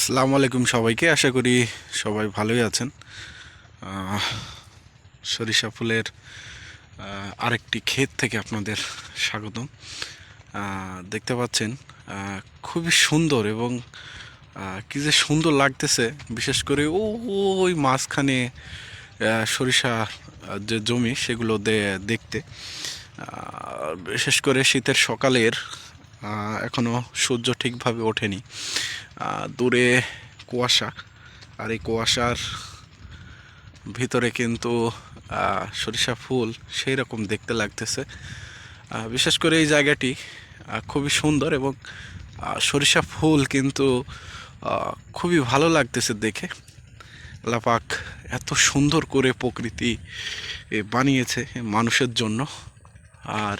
আসসালামু আলাইকুম সবাইকে। আশা করি সবাই ভালোই আছেন। সরিষা ফুলের আরেকটি ক্ষেত থেকে আপনাদের স্বাগতম। দেখতে পাচ্ছেন খুবই সুন্দর এবং কি যে সুন্দর লাগতেছে। বিশেষ করে ও ওই মাঝখানে সরিষা যে জমি সেগুলো দেখতে। বিশেষ করে শীতের সকালের আহ, এখনও সূর্য ঠিকভাবে ওঠেনি। দূরে কুয়াশা। আর এই কুয়াশার ভিতরে কিন্তু সরিষা ফুল সেই রকম দেখতে লাগতেছে। বিশেষ করে এই জায়গাটি খুবই সুন্দর এবং সরিষা ফুল কিন্তু খুবই ভালো লাগতেছে দেখে। লাপাক এত সুন্দর করে প্রকৃতি বানিয়েছে মানুষের জন্য। আর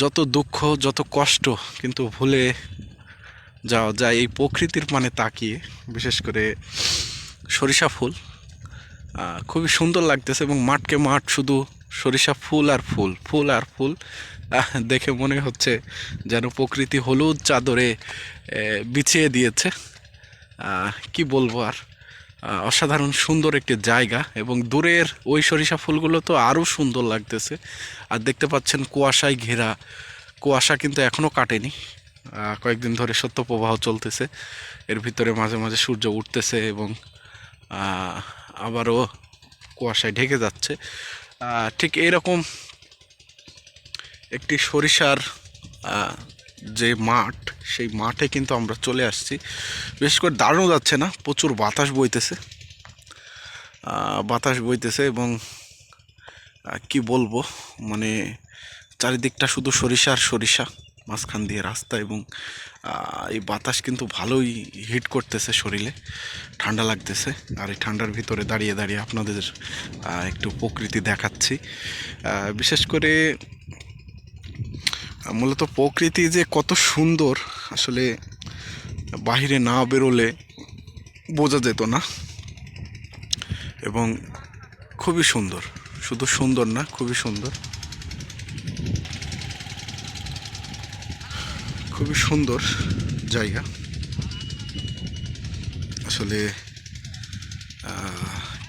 যত দুঃখ, যত কষ্ট কিন্তু ভুলে যাওয়া যায় এই প্রকৃতির মানে তাকিয়ে, বিশেষ করে সরিষা ফুল। খুবই সুন্দর লাগতেছে এবং মাঠকে মাঠ শুধু সরিষা ফুল আর ফুল ফুল আর ফুল দেখে মনে হচ্ছে যেন প্রকৃতি হলুদ চাদরে বিছিয়ে দিয়েছে। কি বলব আর? অসাধারণ সুন্দর একটি জায়গা এবং দূরের ওই সরিষা ফুলগুলো তো আরও সুন্দর লাগতেছে। আর দেখতে পাচ্ছেন কুয়াশায় ঘেরা, কুয়াশা কিন্তু এখনও কাটেনি। কয়েকদিন ধরে সত্য প্রবাহ চলতেছে। এর ভিতরে মাঝে মাঝে সূর্য উঠতেছে এবং আবারও কুয়াশায় ঢেকে যাচ্ছে। ঠিক এইরকম একটি সরিষার যে মাঠ, সেই মাঠে কিন্তু আমরা চলে আসছি। বিশেষ করে দাঁড়ানো যাচ্ছে না, প্রচুর বাতাস বইতেছে। বাতাস বইতেছে এবং কি বলব মানে চারিদিকটা শুধু সরিষা আর সরিষা। মাঝখান দিয়ে রাস্তা এবং এই বাতাস কিন্তু ভালোই হিট করতেছে শরীরে, ঠান্ডা লাগতেছে। আর এই ঠান্ডার ভিতরে দাঁড়িয়ে দাঁড়িয়ে আপনাদের একটু প্রকৃতি দেখাচ্ছি। বিশেষ করে, মূলত প্রকৃতি যে কত সুন্দর, আসলে বাহিরে না বেরোলে বোঝা যেত না। এবং খুবই সুন্দর, শুধু সুন্দর না, খুবই সুন্দর। খুবই সুন্দর জায়গা। আসলে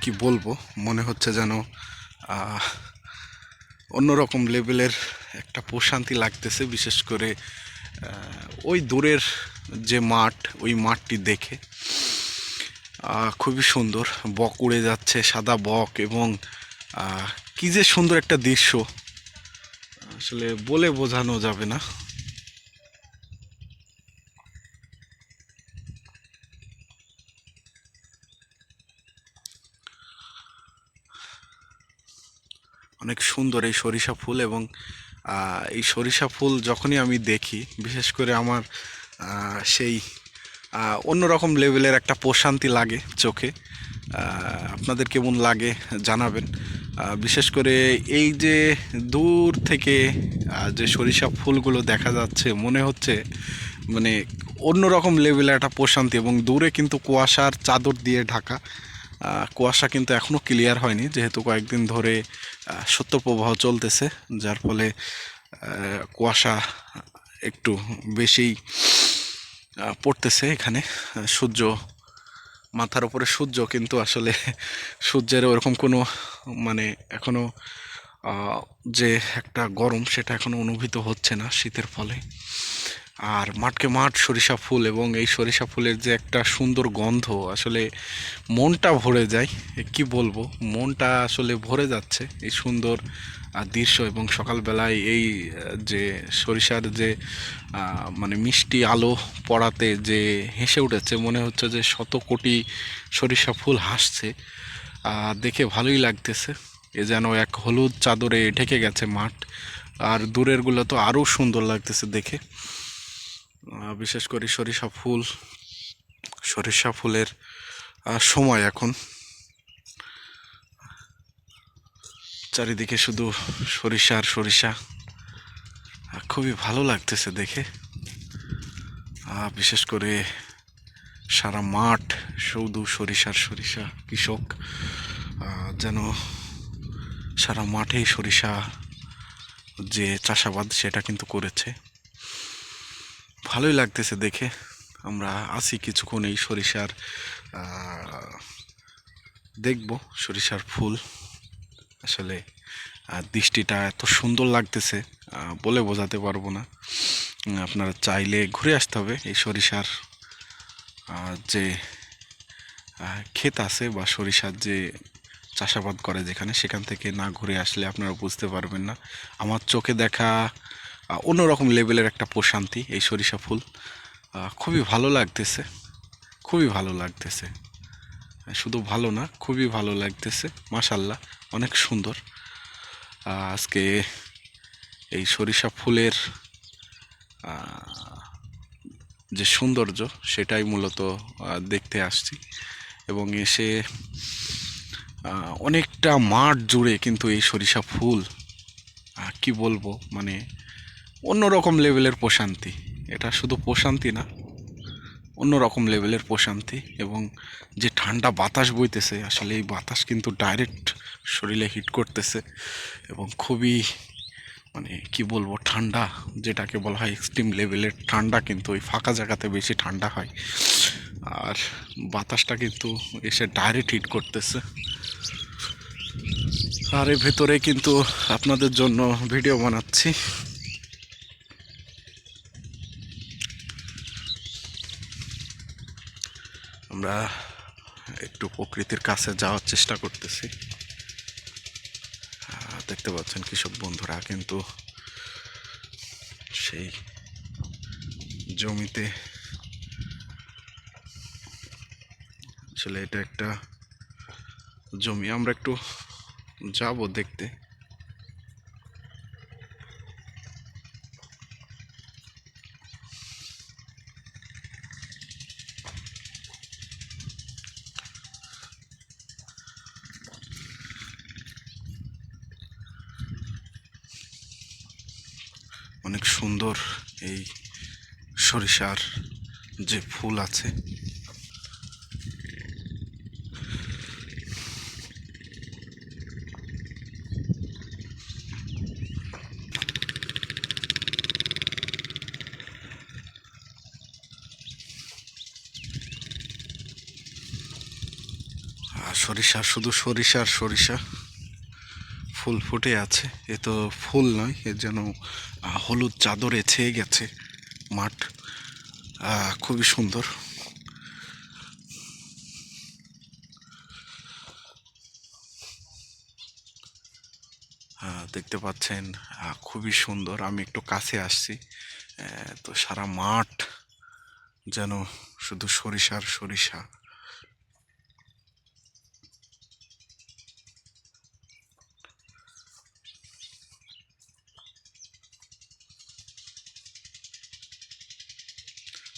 কি বলব? মনে হচ্ছে যেন অন্যরকম লেভেলের একটা প্রশান্তি লাগতেছে, বিশেষ করে ওই দূরের যে মাঠ, ওই মাঠটি দেখে। খুবই সুন্দর। বক উড়ে যাচ্ছে, সাদা বক এবং কি যে সুন্দর একটা দৃশ্য। আসলে বলে বোঝানো যাবে না। অনেক সুন্দর এই সরিষা ফুল এবং এই সরিষা ফুল যখনই আমি দেখি, বিশেষ করে আমার সেই অন্যরকম লেভেলের একটা প্রশান্তি লাগে চোখে। আপনাদের কেমন লাগে জানাবেন। বিশেষ করে এই যে দূর থেকে যে সরিষা ফুলগুলো দেখা যাচ্ছে, মনে হচ্ছে মানে অন্যরকম লেভেলের একটা প্রশান্তি এবং দূরে কিন্তু কুয়াশার চাদর দিয়ে ঢাকা। কুয়াশা কিন্তু এখনও ক্লিয়ার হয়নি, যেহেতু কয়েকদিন ধরে সত্যপ্রবাহ চলতেছে, যার ফলে কুয়াশা একটু বেশি পড়তেছে এখানে। সূর্য, মাথার উপরে সূর্য কিন্তু আসলে সূর্যের ওরকম কোনো মানে এখনও যে একটা গরম সেটা এখনও অনুভূত হচ্ছে না শীতের ফলে। আর মাঠকে মাঠ সরিষা ফুল এবং এই সরিষা ফুলের যে একটা সুন্দর গন্ধ, আসলে মনটা ভরে যায়। কি বলব? মনটা আসলে ভরে যাচ্ছে এই সুন্দর দৃশ্য এবং সকালবেলায় এই যে সরিষার যে মানে মিষ্টি আলো পড়াতে যে হেসে উঠেছে, মনে হচ্ছে যে শত কোটি সরিষা ফুল হাসছে। দেখে ভালোই লাগতেছে। এ যেন এক হলুদ চাদরে ঢেকে গেছে মাঠ। আর দূরেরগুলো তো আরও সুন্দর লাগতেছে দেখে। বিশেষ করে সরিষা ফুল, সরিষা ফুলের সময় এখন। চারিদিকে শুধু সরিষা আর সরিষা। খুবই ভালো লাগতেছে দেখে। বিশেষ করে সারা মাঠ শুধু সরিষার সরিষা, কৃষক যেন সারা মাঠেই সরিষা যে চাষাবাদ সেটা কিন্তু করেছে। ভালোই লাগতেছে দেখে। আমরা আছি কিছুক্ষণ এই সরিষার দেখব সরিষার ফুল। আসলে দৃষ্টিটা এত সুন্দর লাগতেছে বলে বোঝাতে পারব না। আপনারা চাইলে ঘুরে আসতে হবে এই সরিষার যে ক্ষেত আছে বা সরিষার যে চাষাবাদ করে যেখানে, সেখান থেকে না ঘুরে আসলে আপনারা বুঝতে পারবেন না। আমার চোখে দেখা অন্যরকম লেভেলের একটা প্রশান্তি এই সরিষা ফুল। খুবই ভালো লাগতেছে, খুবই ভালো লাগতেছে। শুধু ভালো না, খুবই ভালো লাগতেছে, মাশাল্লাহ, অনেক সুন্দর। আজকে এই সরিষা ফুলের যে সৌন্দর্য, সেটাই মূলত দেখতে আসছি। এবং এসে অনেকটা মাঠ জুড়ে কিন্তু এই সরিষা ফুল কি বলব মানে অন্যরকম লেভেলের প্রশান্তি। এটা শুধু প্রশান্তি না, অন্যরকম লেভেলের প্রশান্তি এবং যে ঠান্ডা বাতাস বইতেছে, আসলে এই বাতাস কিন্তু ডাইরেক্ট শরীরে হিট করতেছে এবং খুবই মানে কি বলব, ঠান্ডা যেটাকে বলা হয় এক্সট্রিম লেভেলের ঠান্ডা কিন্তু ওই ফাঁকা জায়গাতে বেশি ঠান্ডা হয়। আর বাতাসটা কিন্তু এসে ডাইরেক্ট হিট করতেছে। আর এর ভেতরে কিন্তু আপনাদের জন্য ভিডিও বানাচ্ছি। আমরা একটু প্রকৃতির কাছে যাওয়ার চেষ্টা করতেছি। দেখতে পাচ্ছেন কৃষক বন্ধুরা, কিন্তু সেই জমিতে আসলে এটা একটা জমি। আমরা একটু যাব দেখতে। অনেক সুন্দর এই সরিষার যে ফুল আছে। সরিষা শুধু সরিষার সরিষা। ফুল ফুটে আছে। এ তো ফুল নয় এ যেন হলুদ চাদরে ছেয়ে গেছে মাঠ। খুবই সুন্দর। দেখতে পাচ্ছেন খুবই সুন্দর। আমি একটু কাছে আসছি। তো সারা মাঠ যেন শুধু সরিষার সরিষা।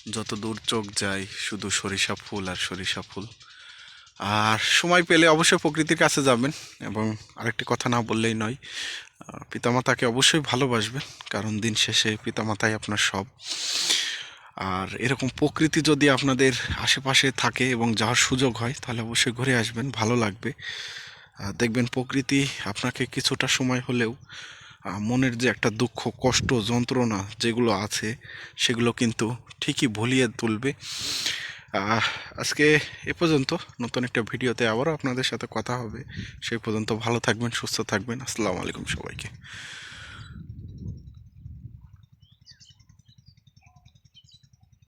যত দূর চোখ যায়, শুধু সরিষা ফুল আর সরিষা ফুল। আর সময় পেলে অবশ্যই প্রকৃতির কাছে যাবেন এবং আরেকটি কথা না বললেই নয় পিতামাতাকে অবশ্যই ভালোবাসবেন, কারণ দিন শেষে পিতামাতাই আপনার সব। আর এরকম প্রকৃতি যদি আপনাদের আশেপাশে থাকে এবং যাওয়ার সুযোগ হয়, তাহলে অবশ্যই ঘুরে আসবেন, ভালো লাগবে। দেখবেন প্রকৃতি আপনাকে কিছুটা সময় হলেও মনের যে একটা দুঃখ, কষ্ট, যন্ত্রণা যেগুলো আছে, সেগুলো কিন্তু ঠিকই ভুলিয়ে তুলবে। আজকে এ পর্যন্ত। নতুন একটা ভিডিওতে আবারও আপনাদের সাথে কথা হবে। সেই পর্যন্ত ভালো থাকবেন, সুস্থ থাকবেন। আসসালামু আলাইকুম সবাইকে।